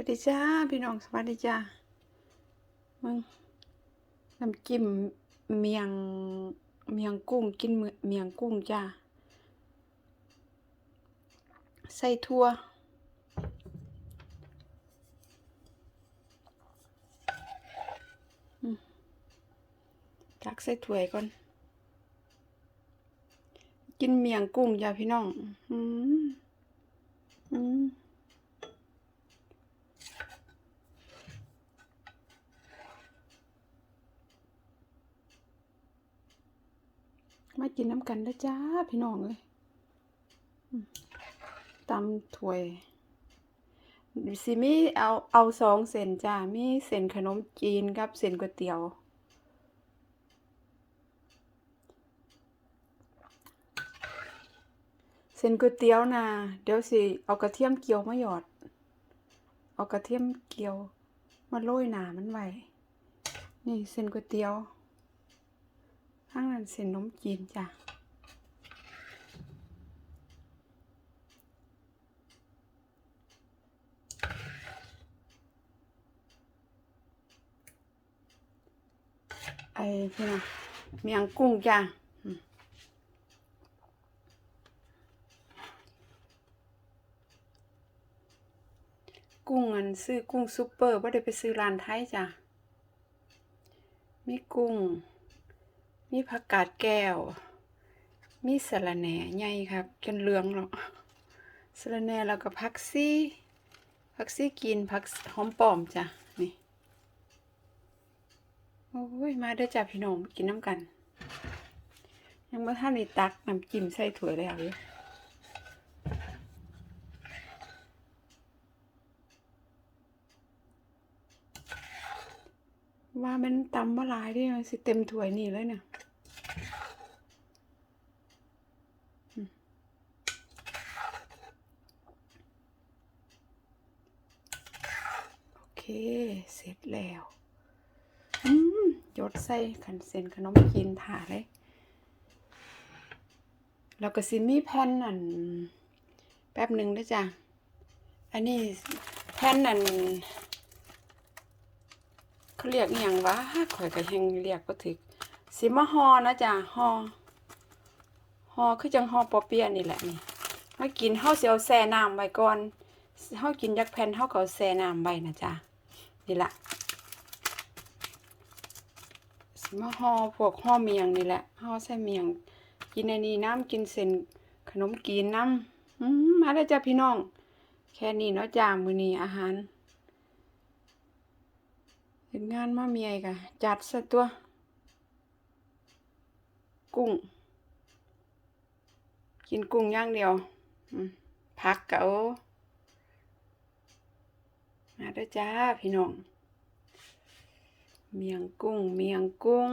วัสดีจ้าพี่น้องสวัสดีจ้ามึงน้ำจิ้มเมียงเมียงกุ้งกินเมียงกุ้งจ้าใส่ถั่วตักใส่ถ้วยก่อน กินเมียงกุ้งจ้าพี่น้อง อืมอืม มากินน้ำกันนะจ้าพี่น้องเลยอืมตำถ้วยสิมีเอาเอาสองเส้นจ้ามีเส้นขนมจีนกับเส้นก๋วยเตี๋ยวเส้นก๋วยเตี๋ยวนะเดี๋ยวสิเอากระเทียมเจียวมาหยอด เอากระเทียมเจียวมาโรยหนามันไว้นี่เส้นก๋วยเตี๋ยว ข้งนั้นเส้นนมจีนจ้ะไอ้พี่นะเมียงกุ้งจ้ะกุ้งอันซื้อกุ้งซุปเปอร์ว่าได้ไปซื้อร้านไทยจ้ะ มีกุ้ง มีผักกาดแก้ว มีสะระแหน่ใหญ่ครับจนเหลืองแล้วสะระแหน่แล้วก็ผักซี่ผักซี่กินผักหอมปอมจ้ะนี่โอ้ยมาเด้อจ้ะพี่น้องมกินน้ำกัน ยังไม่ท่านได้ตักน้ำจิ้มใส่ถั่วแล้วเลย ว่ามันตำมาหลายเดิสิเต็มถ้วยนี่เลยเนี่ยโอเค เสร็จแล้วอืมยดใส่ขันเส้นขนมจีนถ่าเลย แล้วก็สิมีแผ่นอันแป๊บหนึ่งด้วยจ้ะ อันนี้แผ่นอัน เขาเรียกอหย่างวะข่อยก็ยังเรียกบ่ถึกสิมาฮอนะจ้ะฮอฮอคือจังฮอปอเปียะนี่แหละนี่มากินเฮาสิเอาแช่น้ำไว้ก่อนเฮากินยักแผ่นเฮาก็เอาแช่น้ำไว้นะจ้ะนี่ละสิมาฮอพวกฮอเมียงนี่แหละฮอใส่เมียง กินอันนี้น้ำกินเส้นขนมกีนน้ำอืมมาแล้วจ้ะพี่น้อง แค่นี้เนาะจ้ามื้อนี้อาหาร เห็นงานมาเมียกะจัดซะตัว กุ้ง กินกุ้งย่างเดียวพักกะโอมาด้วยจ้าพี่น้อง เมียงกุ้ง เมียงกุ้ง